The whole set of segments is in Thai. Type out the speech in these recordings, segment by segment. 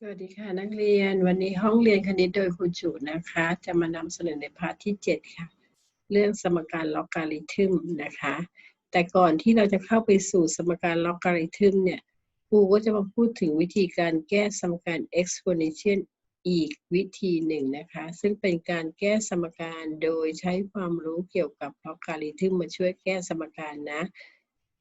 สวัสดีค่ะนักเรียนวันนี้ห้องเรียนคณิตโดยครูจุนะคะ จะมานำเสนอในพาร์ทที่ 7 ค่ะ เรื่องสมการลอการิทึมนะคะ แต่ก่อนที่เราจะเข้าไปสู่สมการลอการิทึมเนี่ยครูก็จะมาพูดถึงวิธีการแก้สมการ exponential อีกวิธีหนึ่งนะคะ ซึ่งเป็นการแก้สมการโดยใช้ความรู้เกี่ยวกับลอกการิทึมมาช่วยแก้สมการนะ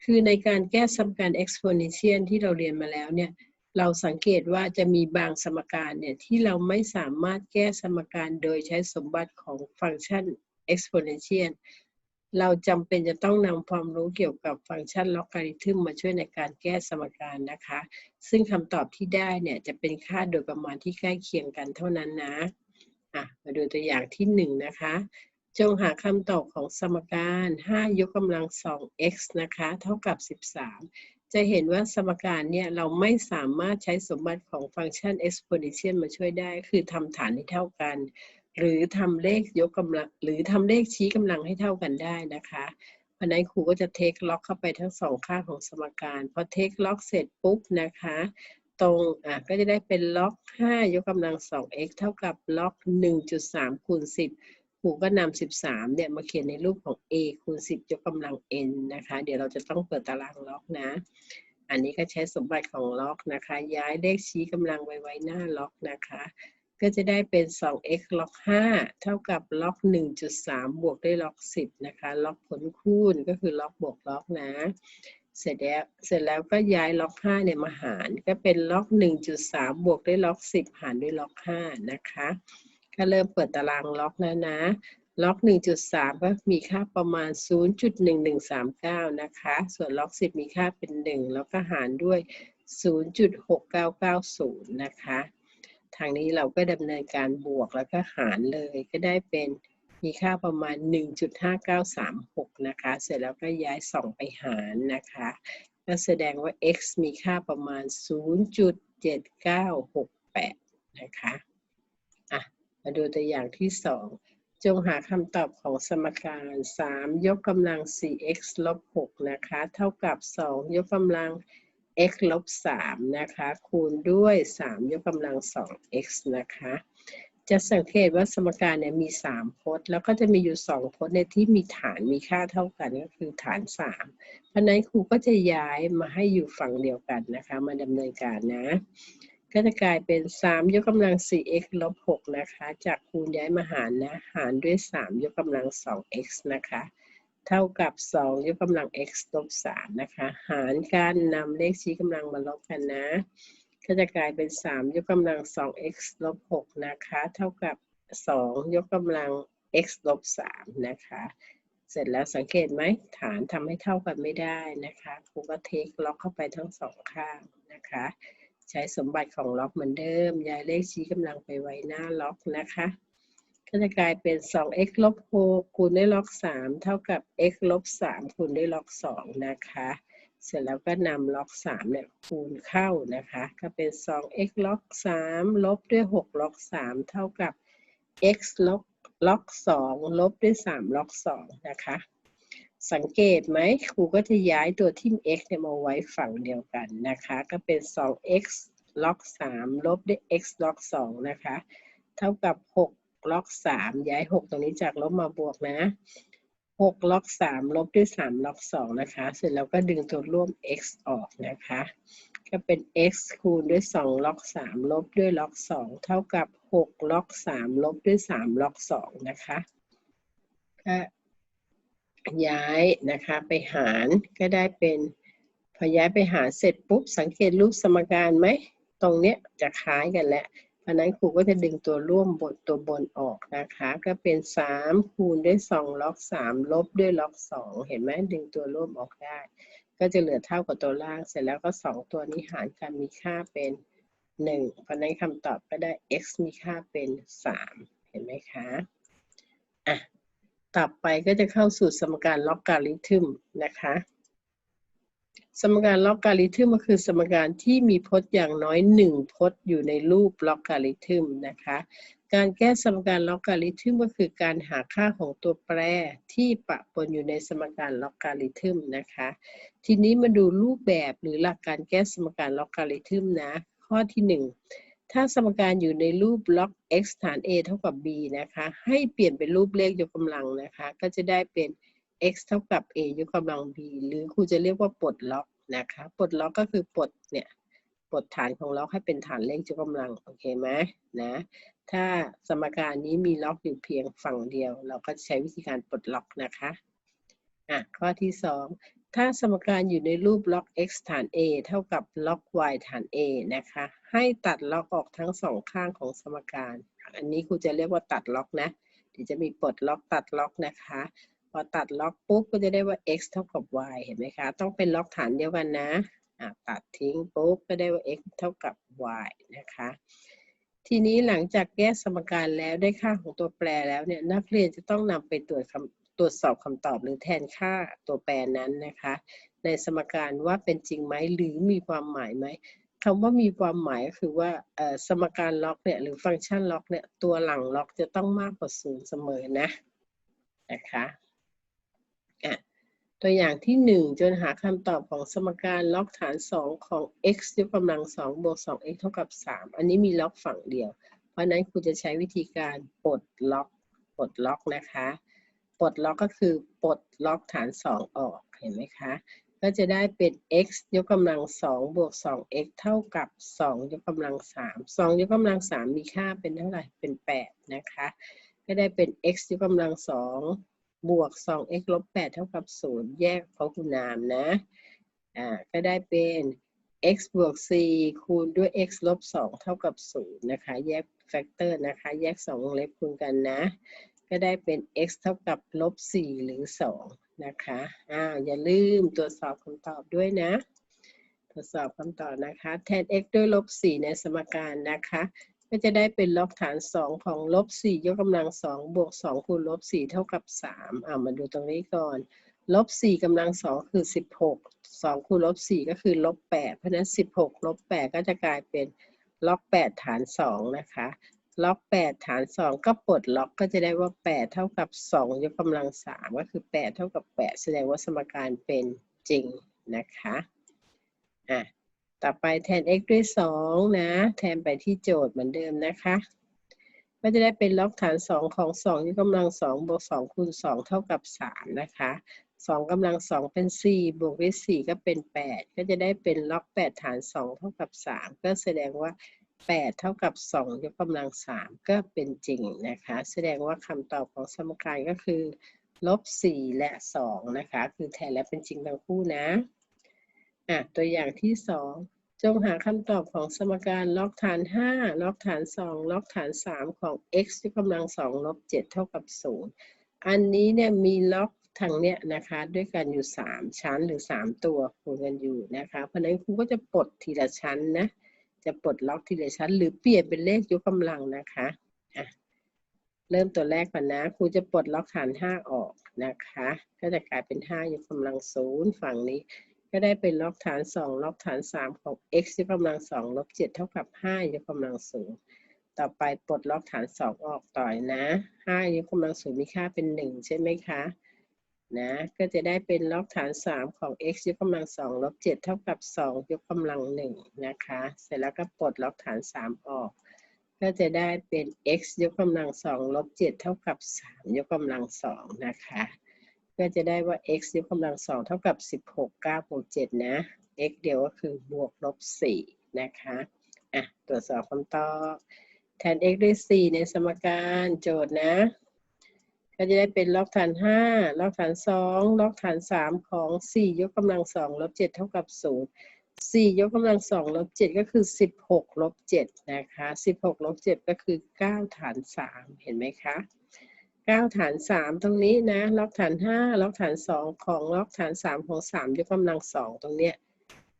คือในการแก้สมการ exponential ที่เราเรียนมาแล้วเนี่ย เราสังเกตว่าจะมีบางสมการเนี่ยที่เราไม่สามารถแก้สมการโดยใช้สมบัติของฟังก์ชัน exponential เราจำเป็นจะต้องนำความรู้เกี่ยวกับฟังก์ชันลอการิทึมมาช่วยในการแก้สมการนะคะ ซึ่งคำตอบที่ได้เนี่ยจะเป็นค่าโดยประมาณที่ใกล้เคียงกันเท่านั้นนะอะมาดูตัวอย่างที่1นนะคะ จงหาคำตอบของสมการ 5 ยกกำลัง 2x นะคะ เท่ากับ 13 จะเห็นว่าสมการเนี่ยเราไม่สามารถใช้สมบัติของฟังก์ชัน exponential มาช่วยได้ คือทำฐานให้เท่ากัน หรือทำเลขยกกำลัง หรือทำเลขชี้กำลังให้เท่ากันได้นะคะเพราะนั้นครูก็จะเทคล็อกเข้าไปทั้งสองข้างของสมการพอเทคล็อกเสร็จปุ๊บนะคะ ตรงอะก็จะได้เป็นล็อก 5 ยกกำลัง 2x เท่ากับล็อก 1.3คูณ10 ครูก็นำ13เนี่ยมาเขียนในรูปของ a คูณ10ยกกำลัง n นะคะ เดี๋ยวเราจะต้องเปิดตารางล็อกนะ อันนี้ก็ใช้สมบัติของล็อกนะคะ ย้ายเลขชี้กำลังไว้ไว้หน้าล็อกนะคะ ก็จะได้เป็น 2x ล็อก 5 เท่ากับล็อก 1.3 บวกด้วยล็อก 10 นะคะ ล็อกผลคูณก็คือล็อกบวกล็อกนะเสร็จแล้วเสร็จแล้วก็ย้ายล็อก 5 เนี่ยมาหาร ก็เป็นล็อก 1.3 บวกด้วยล็อก 10 หารด้วยล็อก 5 นะคะ ก็เริ่มเปิดตารางล็อกแล้วนะ ล็อก 1.3 ก็มีค่าประมาณ 0.1139 นะคะ ส่วนล็อก 10 มีค่าเป็น 1 แล้วก็หารด้วย 0.6990 นะคะ ทางนี้เราก็ดำเนินการบวกแล้วก็หารเลยก็ได้เป็นมีค่าประมาณ 1.5936 นะคะ เสร็จแล้วก็ย้าย 2 ไปหารนะคะ ก็แสดงว่า x มีค่าประมาณ 0.7968 นะคะอะ มาดูตัวอย่างที่ 2 จงหาคำตอบของสมการ 3 ยกกำลัง 4x ลบ6นะคะ เท่ากับ 2 ยกกำลัง x ลบ3นะคะ คูณด้วย 3 ยกกำลัง 2x นะคะ จะสังเกตว่าสมการเนี่ยมี 3 พจน์ แล้วก็จะมีอยู่ 2 พจน์ในที่มีฐานมีค่าเท่ากันก็คือฐาน 3 เพราะนั้นครูก็จะย้ายมาให้อยู่ฝั่งเดียวกันนะคะ มาดำเนินการนะ ก็จะกลายเป็น 3 ยกกำลัง 4x ลบ 6 นะคะ จากคูณย้ายมาหารนะ หารด้วย 3 ยกกำลัง 2x นะคะ เท่ากับ 2 ยกกำลัง x ลบ 3 นะคะ หารการนำเลขชี้กำลังมาลบกันนะ ก็จะกลายเป็น 3 ยกกำลัง 2x ลบ 6 นะคะ เท่ากับ 2 ยกกำลัง x ลบ 3 นะคะ เสร็จแล้วสังเกตไหม ฐานทำให้เท่ากันไม่ได้นะคะครูก็เทคล็อกเข้าไปทั้งสองข้างนะคะ ใช้สมบัติของล็อกเหมือนเดิม ย้ายเลขชี้กำลังไปไว้หน้าล็อกนะคะ ก็จะกลายเป็น 2x ลบ6คูณด้วยล็อก 3 เท่ากับ x ลบ3คูณด้วยล็อก 2 นะคะ เสร็จแล้วก็นำล็อก 3 เนี่ยคูณเข้านะคะ ก็เป็น 2x ล็อก 3 ลบด้วย 6 ล็อก 3 เท่ากับ x ลบล็อก 2 ลบด้วย 3 ล็อก 2 นะคะ สังเกตไหมครูก็จะย้ายตัวที่ x เนี่ยมาไว้ฝั่งเดียวกันนะคะ ก็เป็น 2x ล็อก3ลบด้วย x ล็อก2นะคะ เท่ากับ 6 ล็อก 3 ย้าย 6 ตรงนี้จากลบมาบวกนะ 6 ล็อก 3 ลบด้วย 3 ล็อก 2 นะคะ เสร็จแล้วก็ดึงตัวร่วม x ออกนะคะ ก็เป็น x คูณด้วย 2 ล็อก 3 ลบด้วยล็อก 2 เท่ากับ 6 ล็อก 3 ลบด้วย 3 ล็อก 2 นะคะ ย้ายนะคะไปหารก็ได้เป็นพอย้ายไปหารเสร็จปุ๊บสังเกตรูปสมการไหมตรงเนี้ยจะคล้ายกันแล้วเพราะนั้นครูก็จะดึงตัวร่วมบนตัวบนออกนะคะ ก็เป็น 3 คูณด้วย2ล็อก 3 ลบด้วยล็อก 2 เห็นไหมดึงตัวร่วมออกได้ ก็จะเหลือเท่ากับตัวล่างเสร็จแล้วก็ 2 ตัวนี้หารกันมีค่าเป็น 1 เพราะนั้นคำตอบก็ได้ x มีค่าเป็น 3 เห็นไหมคะอะ ต่อไปก็จะเข้าสู่สมการล็อกการิทึมนะคะ สมการล็อกการิทึมก็คือสมการที่มีพจน์อย่างน้อย 1 พจน์อยู่ในรูปล็อกการิทึมนะคะ การแก้สมการล็อกการิทึมก็คือการหาค่าของตัวแปรที่ปะปนอยู่ในสมการล็อกการิทึมนะคะ ทีนี้มาดูรูปแบบหรือหลักการแก้สมการล็อกการิทึมนะ ข้อที่ 1 ถ้าสมการอยู่ในรูปล็อก x ฐาน a เท่ากับ b นะคะ ให้เปลี่ยนเป็นรูปเลขยกกำลังนะคะ ก็จะได้เป็น x เท่ากับ a ยกกำลัง b หรือครูจะเรียกว่าปลดล็อกนะคะ ปลดล็อกก็คือปลดเนี่ยปลดฐานของล็อกให้เป็นฐานเลขยกกำลัง โอเคไหมนะ ถ้าสมการนี้มีล็อกอยู่เพียงฝั่งเดียว เราก็ใช้วิธีการปลดล็อกนะคะ อะ ข้อที่สอง ถ้าสมการอยู่ในรูปล็อก x ฐาน a เท่ากับล็อก y ฐาน a นะคะ ให้ตัดล็อกออกทั้งสองข้างของสมการ อันนี้ครูจะเรียกว่าตัดล็อกนะเดี๋ยวจะมีปลดล็อกตัดล็อกนะคะ พอตัดล็อกปุ๊บก็จะได้ว่า x เท่ากับ y เห็นไหมคะ ต้องเป็นล็อกฐานเดียวกันนะะตัดทิ้งปุ๊บก็ได้ว่า x เท่ากับ y นะคะ ทีนี้หลังจากแก้สมการแล้วได้ค่าของตัวแปรแล้วเนี่ยนักเรียนจะต้องนำไปตรวจคำ ตรวจสอบคำตอบหรือแทนค่าตัวแปรนั้นนะคะ ในสมการว่าเป็นจริงไหมหรือมีความหมายไหมคำว่ามีความหมายก็คือว่าสมการล็อกเนี่ยหรือฟังก์ชันล็อกเนี่ยตัวหลังล็อกจะต้องมากกว่าศูนย์เสมอนะนะคะอะตัวอย่างที่หนึ่งจนหาคำตอบของสมการล็อกฐานสองของ x ยกกำลังสองบวกสอง x เท่ากับสามอันนี้มีล็อกฝั่งเดียว เพราะนั้นครูจะใช้วิธีการปลดล็อกปลดล็อกนะคะ ปลดล็อกก็คือปลดล็อกฐานสองออกเห็นไหมคะ ก็จะได้เป็น x ยกกำลังสองบวกสอง x เท่ากับสองยกกำลังสามสองยกกำลังสามมีค่าเป็นเท่าไหร่ เป็นแปดนะคะ ก็ได้เป็น x ยกกำลังสองบวกสอง x ลบแปดเท่ากับศูนย์แยกพหุนามนะ อ่า ก็ได้เป็น x บวก c คูณด้วย x ลบสองเท่ากับศูนย์นะคะ แยกแฟกเตอร์นะคะ แยกสองวงเล็บคูณกันนะ ก็ได้เป็น x เท่ากับลบสี่หรือสองนะคะอ้าวอย่าลืมตรวจสอบคำตอบด้วยนะ ตรวจสอบคำตอบนะคะแทน x ด้วยลบสี่ในสมการนะคะ ก็จะได้เป็นล็อกฐานสองของลบสี่ยกกำลังสองบวกสองคูณลบสี่เท่ากับสามอ่ามาดูตรงนี้ก่อนลบสี่กำลังสองคือสิบหกสองคูณลบสี่ก็คือลบแปดเพราะนั้นสิบหกลบแปดก็จะกลายเป็นล็อกแปดฐานสองนะคะ ล็อกแปดฐานสองก็ปลดล็อกก็จะได้ว่าแปดเท่ากับสองยกกำลังสามก็คือแปดเท่ากับแปดแสดงว่าสมการเป็นจริงนะคะอะต่อไปแทน x ด้วยสองนะ แทนไปที่โจทย์เหมือนเดิมนะคะก็จะได้เป็นล็อกฐานสองของสองยกกำลังสองบวกสองคูณสองเท่ากับสามนะคะสองกำลังสองเป็นสี่บวกด้วยสี่ก็เป็นแปดก็จะได้เป็นล็อกแปดฐานสองเท่ากับสามก็แสดงว่า 8 เท่ากับ 2 ยกกำลัง 3 ก็เป็นจริงนะคะ แสดงว่าคำตอบของสมการก็คือลบ 4 และ 2 นะคะ คือแทนและเป็นจริงทั้งคู่นะอะตัวอย่างที่ 2 จงหาคำตอบของสมการล็อกฐาน 5 ล็อกฐาน 2 ล็อกฐาน 3 ของ x ยกกำลัง 2 ลบ 7 เท่ากับ 0 อันนี้เนี่ยมีล็อกทางเนี้ยนะคะด้วยกันอยู่ 3 ชั้นหรือ 3 ตัวคูณกันอยู่นะคะ เพราะนั้นครูก็จะปลดทีละชั้นนะ จะปลดล็อกทีละชั้น หรือเปลี่ยนเป็นเลขยกกำลังนะคะะเริ่มตัวแรกก่อนนะครูจะปลดล็อกฐาน5ออกนะคะ ก็จะกลายเป็น5ยกกำลังศูนย์ฝั่งนี้ ก็ได้เป็นล็อกฐาน2ล็อกฐาน3ของ x ยกกำลัง2ลบ7เท่ากับ5ยกกำลังศูนย์ต่อไปปลดล็อกฐาน2ออกต่อยนะ5ยกกำลังศูนย์มีค่าเป็น1ใช่ไหมคะ นะก็จะได้เป็นล็อกฐาน 3 ของ x ยกกำลัง2ลบ7เท่ากับ 2 ยกกำลัง1นะคะ เสร็จแล้วก็ปลดล็อกฐาน 3 ออก ก็จะได้เป็น x ยกกำลัง2ลบ7เท่ากับ 3 ยกกำลัง2นะคะ ก็จะได้ว่า x ยกกำลัง2เท่ากับ 16 9บวก7นะ x เดียวก็คือบวกลบ4นะคะอะตรวจสอบคำตอบแทน x ด้วย 4 ในสมการโจทย์นะ ก็จะได้เป็นล็อกฐาน5ล็อกฐาน2ล็อกฐาน3ของ4ยกกำลัง2ลบ7เท่ากับ0 4ยกกำลัง2ลบ7ก็คือ16ลบ7นะคะ16ลบ7ก็คือ9ฐาน3เห็นไหมคะ9ฐาน3ตรงนี้นะล็อกฐาน5ล็อกฐาน2ของล็อกฐาน3ของ3ยกกำลัง2ตรงเนี้ย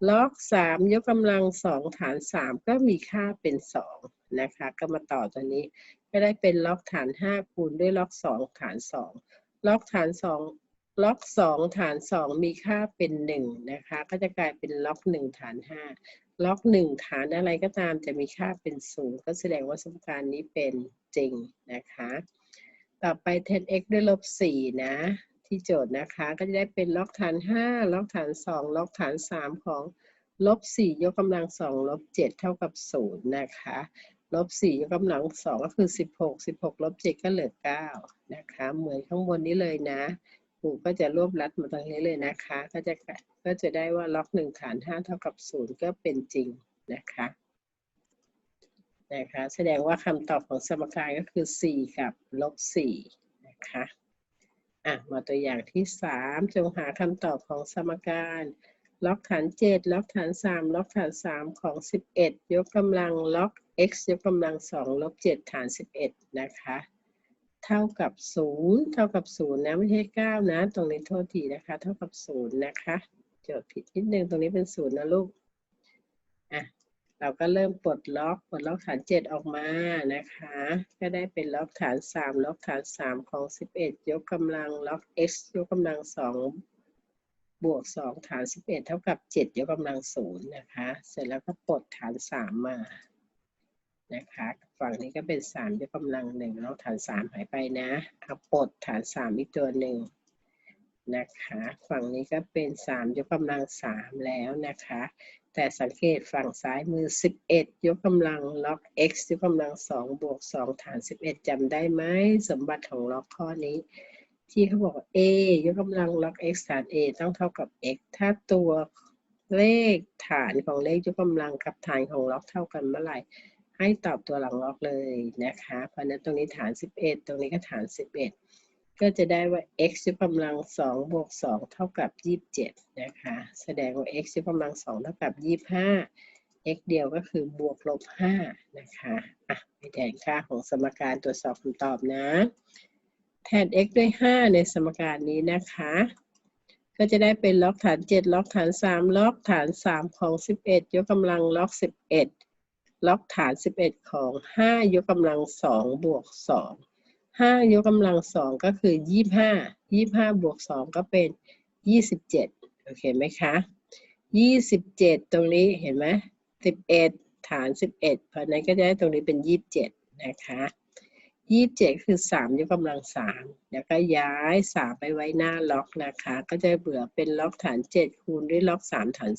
ล็อก3ยกกำลัง2ฐาน3ก็มีค่าเป็น2นะคะ ก็มาต่อตัวนี้ก็ได้เป็นล็อกฐาน5คูณด้วยล็อก2ฐาน2ล็อกฐาน2ล็อก2ฐาน2มีค่าเป็น1นะคะ ก็จะกลายเป็นล็อก1ฐาน5ล็อก1ฐานอะไรก็ตามจะมีค่าเป็น0ก็แสดงว่าสมการนี้เป็นจริงนะคะ ต่อไปแทน x ด้วยลบ4นะ ที่โจทย์นะคะ ก็จะได้เป็นล็อกฐาน 5 ล็อกฐาน 2 ล็อกฐาน 3 ของลบสี่ยกกำลังสองลบเจ็ดเท่ากับศูนย์นะคะลบสี่ยกกำลังสองก็คือสิบหกสิบหกลบเจ็ดก็เหลือเก้านะคะเหมือนข้างบนนี้เลยนะครูก็จะรวบรัดมาตรงนี้เลยนะคะ ก็จะก็จะได้ว่าล็อกหนึ่งฐานห้าเท่ากับศูนย์ก็เป็นจริงนะคะนะคะแสดงว่าคำตอบของสมการก็คือสี่กับลบสี่นะคะ อะมาตัวอย่างที่สามจงหาคำตอบของสมการ ล็อกฐานเจ็ดล็อกฐานสามล็อกฐานสามของสิบเอ็ดยกกำลังล็อก x ยกกำลังสองลบเจ็ดฐานสิบเอ็ดนะคะ เท่ากับศูนย์เท่ากับศูนย์นะไม่ใช่เก้านะ ตรงนี้โทษทีนะคะ เท่ากับศูนย์นะคะโจทย์ผิดนิดนึงตรงนี้เป็นศูนย์นะลูก เราก็เริ่มปลดล็อกปลดล็อกฐานเจ็ดออกมานะคะ ก็ได้เป็นล็อกฐานสามล็อกฐานสามของสิบเอ็ดยกกำลังล็อก x ยกกำลังสองบวกสองฐานสิบเอ็ดเท่ากับเจ็ดยกกำลังศูนย์นะคะ เสร็จแล้วก็ปลดฐานสามมานะคะฝั่งนี้ก็เป็นสามยกกำลังหนึ่งแล้วฐานสามหายไปนะเอาปลดฐานสามอีกตัวหนึ่งนะคะ ฝั่งนี้ก็เป็นสามยกกำลังสามแล้วนะคะ แต่สังเกตฝั่งซ้ายมือ 11 ยกกำลังล็อก x ยกกำลัง 2 บวก 2 ฐาน 11จำได้ไหมสมบัติของล็อกข้อนี้ ที่เขาบอก a ยกกำลังล็อก x ฐาน a ต้องเท่ากับ x ถ้าตัวเลขฐานของเลขยกกำลังกับฐานของล็อกเท่ากันเมื่อไหร่ ให้ตอบตัวหลังล็อกเลยนะคะ เพราะนั้นตรงนี้ฐาน 11 ตรงนี้ก็ฐาน 11 ก็จะได้ว่า x ยกกำลัง2บวก2เท่ากับ27นะคะ แสดงว่า x ยกกำลัง2เท่ากับ25 x เดียวก็คือบวกลบ5นะคะอะไปแทนค่าของสมการตรวจสอบคำตอบนะ แทน x ด้วย5ในสมการนี้นะคะ ก็จะได้เป็นล็อกฐาน7ล็อกฐาน3ล็อกฐาน3ของ11ยกกำลังล็อก11ล็อกฐาน11ของ5ยกกำลัง2บวก 2 5ยกกำลัง2ก็คือ25 25บวก2ก็เป็น27โอเคไหมคะ27ตรงนี้เห็นไหม11ฐาน11เพราะนั้นก็จะได้ตรงนี้เป็น27นะคะ27คือ3ยกกำลัง3แล้วก็ย้าย3ไปไว้หน้าล็อกนะคะ ก็จะเบื่อเป็นล็อกฐาน7คูณด้วยล็อก3ฐาน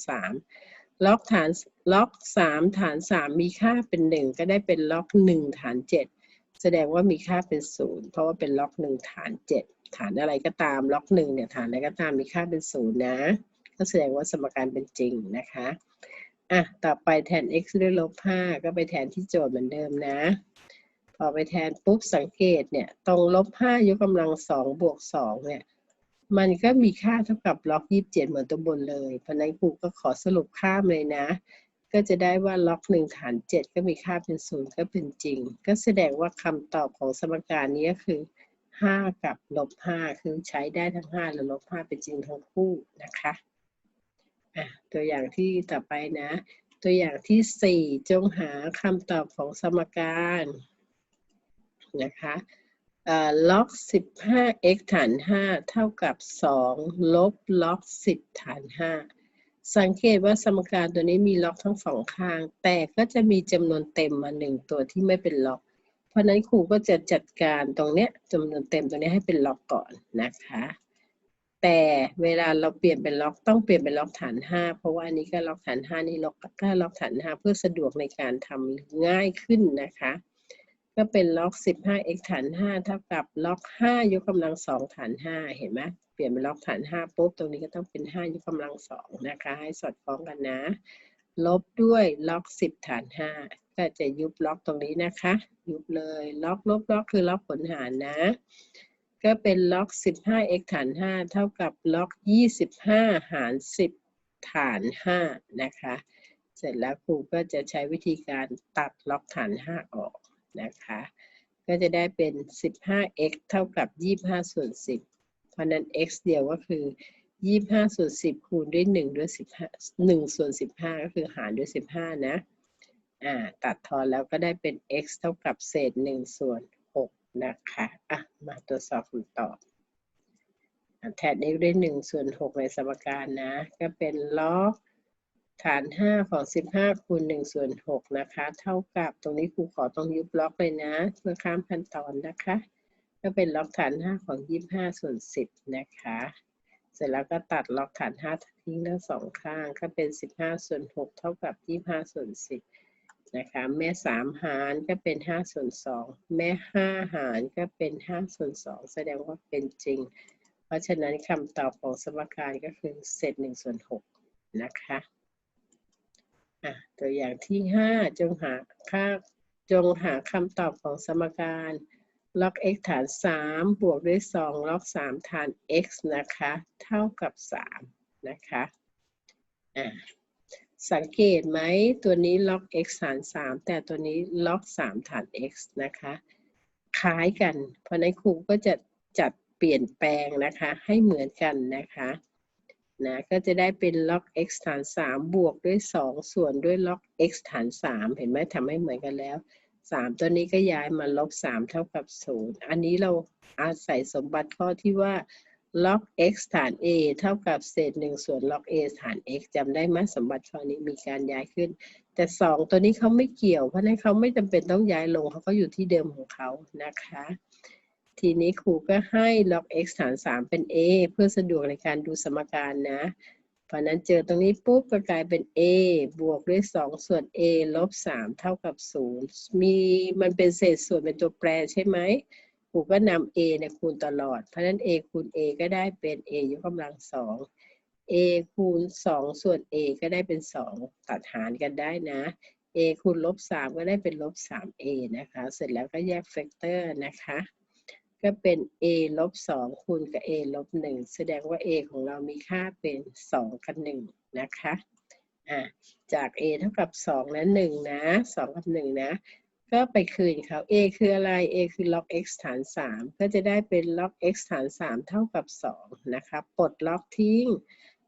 3ล็อกฐานล็อกสามฐานสามมีค่าเป็นหนึ่งก็ได้เป็นล็อกหนึ่งฐานเจ็ด แสดงว่ามีค่าเป็นศูนย์เพราะว่าเป็นล็อกหนึ่งฐานเจ็ดฐานอะไรก็ตามล็อกหนึ่งเนี่ยฐานอะไรก็ตามมีค่าเป็นศูนย์นะ ก็แสดงว่าสมการเป็นจริงนะคะอะต่อไปแทน x ด้วยลบห้าก็ไปแทนที่โจทย์เหมือนเดิมนะ พอไปแทนปุ๊บสังเกตเนี่ยตรงลบห้ายกกำลังสองบวกสองเนี่ยมันก็มีค่าเท่ากับล็อกยี่สิบเจ็ดเหมือนตัวบนเลย เพราะนั้นครูก็ขอสรุปค่าเลยนะ ก็จะได้ว่าล็อกหนึ่งฐานเจ็ดก็มีค่าเป็นศูนย์ก็เป็นจริง ก็แสดงว่าคำตอบของสมการนี้คือห้ากับลบห้าคือใช้ได้ทั้งห้าและลบห้าเป็นจริงทั้งคู่นะคะอะตัวอย่างที่ต่อไปนะ ตัวอย่างที่สี่จงหาคำตอบของสมการนะคะล็อก 15x ฐาน5เท่ากับ2ลบล็อก10ฐาน5 สังเกตว่าสมการตัวนี้มีล็อกทั้งสองข้าง แต่ก็จะมีจำนวนเต็มมาหนึ่งตัวที่ไม่เป็นล็อก เพราะนั้นครูก็จะจัดการตรงเนี้ยจำนวนเต็มตัวนี้ให้เป็นล็อกก่อนนะคะ แต่เวลาเราเปลี่ยนเป็นล็อกต้องเปลี่ยนเป็นล็อกฐาน 5 เพราะว่าอันนี้ก็ล็อกฐาน 5 นี่ล็อกก็ล็อกฐาน 5 เพื่อสะดวกในการทำง่ายขึ้นนะคะ ก็เป็นล็อก 15x ฐาน 5 เท่ากับล็อก 5 ยกกำลัง 2 ฐาน 5 เห็นไหม ปลี่ยนเป็นล็อกฐาน 5 ปุ๊บ ตรงนี้ก็ต้องเป็น 5 ยกกำลัง 2 นะคะ ให้สอดคล้องกันนะ ลบด้วยล็อก 10 ฐาน 5 ก็จะยุบล็อกตรงนี้นะคะ ยุบเลย ล็อกลบล็อกคือล็อกผลหารนะ ก็เป็นล็อก 15x ฐาน 5 เท่ากับล็อก 25 หาร 10 ฐาน 5 นะคะ เสร็จแล้วครูก็จะใช้วิธีการตัดล็อกฐาน 5 ออกนะคะ ก็จะได้เป็น 15x เท่ากับ 25 ส่วน 10 ราะนั้น x เดียวก็คือ25ส่วน10คูณด้วย1ด้วย15 1ส่วน15ก็คือหารด้วย15นะ อ่า ตัดทอนแล้วก็ได้เป็น x เท่ากับเศษ1ส่วน6นะคะ อะ มาตรวจสอบคำตอบอะแทน x ด้วย1ส่วน6ในสมการนะ ก็เป็นล็อกฐาน5ของ15คูณ1ส่วน6นะคะ เท่ากับตรงนี้ครูขอต้องยุบล็อกเลยนะ เพื่อข้ามขั้นตอนนะคะ ก็เป็นล็อกฐาน5ของ25ส่วน10นะคะ เสร็จแล้วก็ตัดล็อกฐานห้าทิ้งทั้งสองข้างก็เป็นสิบห้าส่วนหกเท่ากับยี่ห้าส่วนสิบนะคะแม่สามหารก็เป็นห้าส่วนสองแม่ห้าหารก็เป็นห้าส่วนสองแสดงว่าเป็นจริง เพราะฉะนั้นคำตอบของสมการก็คือเศษหนึ่งส่วนหกนะคะอะตัวอย่างที่ห้าจงหาค่าจงหาคำตอบของสมการ log x ฐาน 3 บวกด้วย2 log 3ฐาน x นะคะ เท่ากับ 3 นะคะอะสังเกตไหมตัวนี้ log x ฐาน 3 แต่ตัวนี้ log 3ฐาน x นะคะ คล้ายกัน เพราะฉะนั้นครูก็จะจัดเปลี่ยนแปลงนะคะ ให้เหมือนกันนะคะนะก็จะได้เป็น log x ฐาน 3 บวกด้วย 2 ส่วนด้วย log x ฐาน 3 เห็นไหมทำให้เหมือนกันแล้ว 3ตัวนี้ก็ย้ายมาลบ3เท่ากับ0อันนี้เราอาศัยสมบัติข้อที่ว่า log x ฐาน a เท่ากับเศษ1ส่วน log a ฐาน x จำได้ไหมสมบัติข้อนี้มีการย้ายขึ้น แต่2ตัวนี้เขาไม่เกี่ยว เพราะนั้นเขาไม่จำเป็นต้องย้ายลงเขาก็อยู่ที่เดิมของเขานะคะ ทีนี้ครูก็ให้ log x ฐาน 3 เป็น a เพื่อสะดวกในการดูสมการนะ เพราะนั้นเจอตรงนี้ปุ๊บก็กลายเป็น a บวกด้วย 2 ส่วน a ลบ 3 เท่ากับ 0 มีมันเป็นเศษส่วนเป็นตัวแปรใช่ไหมครูก็นำ a เนี่ยคูณตลอด เพราะนั้น a คูณ a ก็ได้เป็น a ยกกำลัง 2 a คูณ 2 ส่วน a ก็ได้เป็น 2 ตัดหารกันได้นะ a คูณลบ 3 ก็ได้เป็นลบ 3a นะคะ เสร็จแล้วก็แยกแฟกเตอร์นะคะ ก็เป็น a ลบ2คูณกับ a ลบ1แสดงว่า a ของเรามีค่าเป็น2กับ1นะคะอะจาก a เท่ากับ2และ1นะ2กับ1นะ ก็ไปคืนเขา a คืออะไร a คือ log x ฐาน3ก็จะได้เป็น log x ฐาน3เท่ากับ2นะคะปลดล็อกทิ้ง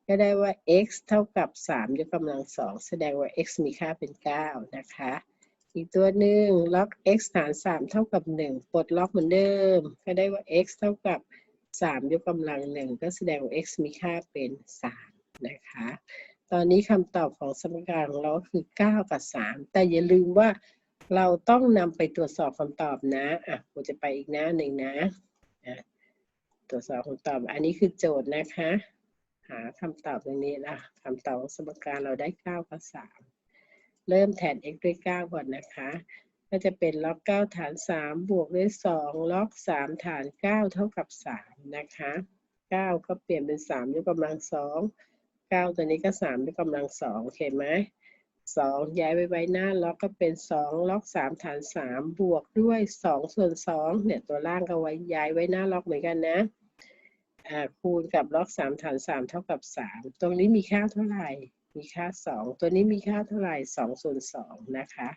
ก็ได้ว่า x เท่ากับ3ยกกำลัง2แสดงว่า x มีค่าเป็น 9 นะคะ อีกตัวหนึ่ง log x ฐาน3เท่ากับ 1 ปลดล็อกเหมือนเดิม ก็ได้ว่า x เท่ากับ 3 ยกกำลัง 1 ก็แสดงว่า x มีค่าเป็น 3 นะคะ ตอนนี้คำตอบของสมการของเราคือ 9 กับ 3 แต่อย่าลืมว่าเราต้องนำไปตรวจสอบคำตอบนะ อะผมจะไปอีกหน้าหนึ่งนะะตรวจสอบคำตอบ อันนี้คือโจทย์นะคะ หาคำตอบตรงนี้นะคำตอบของสมการเราได้ 9 กับ 3 เริ่มแทน x ด้วย 9 ก่อนนะคะ ก็จะเป็นล็อก 9 ฐาน 3 บวกด้วย 2 ล็อก 3 ฐาน 9 เท่ากับ 3 นะคะ 9 ก็เปลี่ยนเป็น 3 ยกกำลัง 2 9 ตัวนี้ก็3ยกกำลัง 2 โอเคไหม2 ย้ายไปไว้หน้าล็อกก็เป็น 2 ล็อก 3 ฐาน 3 บวกด้วย 2 ส่วน 2 เนี่ย ตัวล่างก็ไว้ย้ายไว้หน้าล็อกเหมือนกันนะคูณกับล็อก 3 ฐาน 3 เท่ากับ 3 ตรงนี้มีค่าเท่าไหร่ มีค่า 2 ตัวนี้มีค่าเท่าไหร่2ส่วน2นะคะ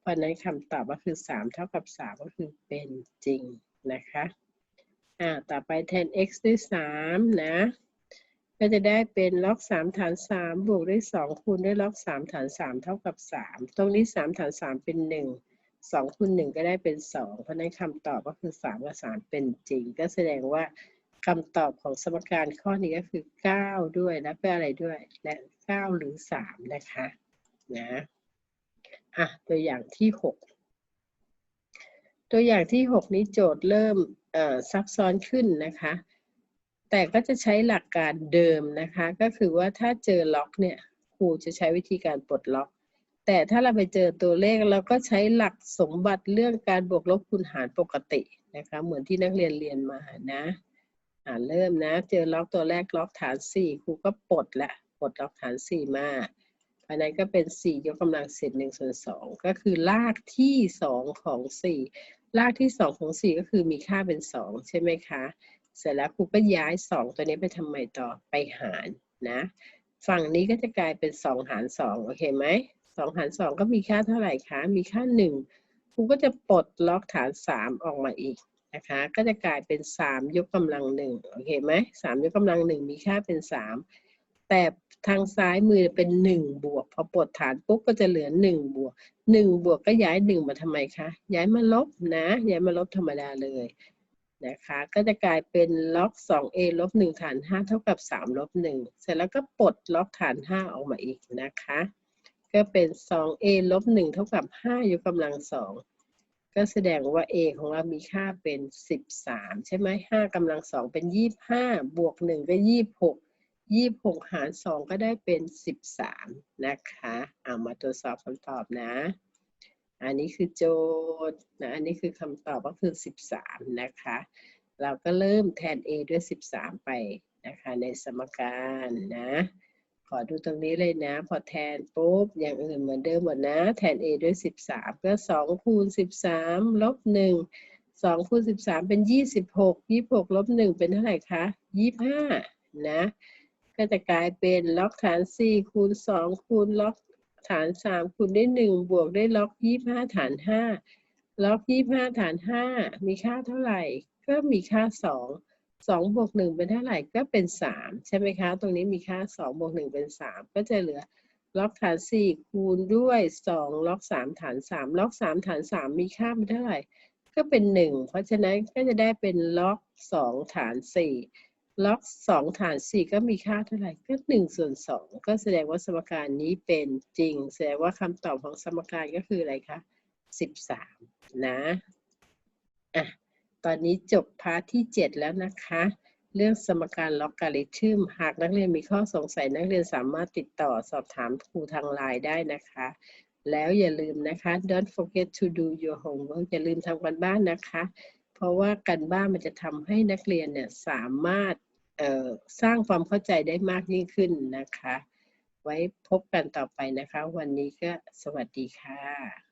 เพราะนั้นคำตอบก็คือ 3 เท่ากับ 3 ก็คือเป็นจริงนะคะอ่าต่อไปแทน x ด้วย 3 นะ ก็จะได้เป็นล็อก 3 ฐาน 3 บวกด้วย 2 คูณด้วยล็อก 3 ฐาน 3 เท่ากับ 3 ตรงนี้ 3 ฐาน 3 เป็น 1 2คูณ1ก็ได้เป็น 2 เพราะฉะนั้นคำตอบก็คือ 3 กับ 3 เป็นจริง ก็แสดงว่าคำตอบของสมการข้อนี้ก็คือ 9 ด้วยและเป็นอะไรด้วย และ 9 หรือ 3 นะคะนะอะตัวอย่างที่ 6 ตัวอย่างที่ 6 นี้โจทย์เริ่มซับซ้อนขึ้นนะคะ แต่ก็จะใช้หลักการเดิมนะคะ ก็คือว่าถ้าเจอล็อกเนี่ยครูจะใช้วิธีการปลดล็อก แต่ถ้าเราไปเจอตัวเลขเราก็ใช้หลักสมบัติเรื่องการบวกลบคูณหารปกตินะคะ เหมือนที่นักเรียนเรียนมานะอ่าเริ่มนะ เจอล็อกตัวแรกล็อกฐานสี่ครูก็ปลดละ ปลดล็อกฐานสี่มาภายในก็เป็นสี่ยกกำลังเศษหนึ่งส่วนสองก็คือรากที่สองของสี่รากที่สองของสี่ก็คือมีค่าเป็นสองใช่ไหมคะ เสร็จแล้วครูก็ย้ายสองตัวนี้ไปทำไมต่อไปหารนะฝั่งนี้ก็จะกลายเป็นสองหารสองโอเคไหมสองหารสองก็มีค่าเท่าไหร่คะ มีค่าหนึ่งครูก็จะปลดล็อกฐานสามออกมาอีกนะคะ ก็จะกลายเป็น3ยกกำลังหนึ่งโอเคไหมสามยกกำลังหนึ่งมีค่าเป็น3แต่ ทางซ้ายมือเป็น1บวก พอปลดฐานปุ๊บก็จะเหลือ1บวก1บวกก็ย้าย1มาทำไมคะ ย้ายมาลบนะ ย้ายมาลบธรรมดาเลยนะคะ ก็จะกลายเป็นล็อก 2a ลบ1ฐาน 5 เท่ากับ 3 ลบ 1 เสร็จแล้วก็ปลดล็อกฐาน 5 ออกมาอีกนะคะ ก็เป็น 2a ลบ 1 เท่ากับ 5 ยกกำลัง 2 ก็แสดงว่า a ของเรามีค่าเป็น 13 ใช่ไหม5กำลังสองเป็น 25 บวก 1 ก็ 26 26หกหาร2ก็ได้เป็น13นะคะ เอามาตรวจสอบคำตอบนะ อันนี้คือโจทย์นะ อันนี้คือคำตอบก็คือ13นะคะ เราก็เริ่มแทน a ด้วย13ไปนะคะ ในสมการนะ ขอดูตรงนี้เลยนะ พอแทนปุ๊บ อย่างอื่นเหมือนเดิมหมดนะ แทน a ด้วย13ก็2คูณ13ลบ1 2คูณ13เป็น26 26ลบ1เป็นเท่าไหร่คะ25นะ ก็จะกลายเป็นล็อกฐาน 4 คูณ 2 คูณล็อกฐาน 3 คูณด้วย1บวกด้วยล็อก 25 ฐาน 5 ล็อก 25 ฐาน 5 มีค่าเท่าไหร่ ก็มีค่า 2 2บวก1เป็นเท่าไหร่ก็เป็น 3 ใช่ไหมคะ ตรงนี้มีค่า2บวก1เป็น 3 ก็จะเหลือล็อกฐาน 4 คูณด้วย2ล็อก 3 ฐาน 3 ล็อก 3 ฐาน 3 มีค่าเป็นเท่าไหร่ ก็เป็น 1 เพราะฉะนั้นก็จะได้เป็นล็อก 2 ฐาน 4 ล็อก2ฐาน4ก็มีค่าเท่าไหร่ก็1ส่วน2ก็แสดงว่าสมการนี้เป็นจริง แสดงว่าคำตอบของสมการก็คืออะไรคะ13นะอะตอนนี้จบพาร์ทที่7แล้วนะคะ เรื่องสมการล็อกการิทึมหากนักเรียนมีข้อสงสัยนักเรียนสามารถติดต่อสอบถามครูทางไลน์ได้นะคะ แล้วอย่าลืมนะคะ don't forget to do your homework อย่าลืมทำกันบ้านนะคะ เพราะว่าการบ้านมันจะทำให้นักเรียนเนี่ยสามารถเอ่อสร้างความเข้าใจได้มากยิ่งขึ้นนะคะ ไว้พบกันต่อไปนะคะ วันนี้ก็สวัสดีค่ะ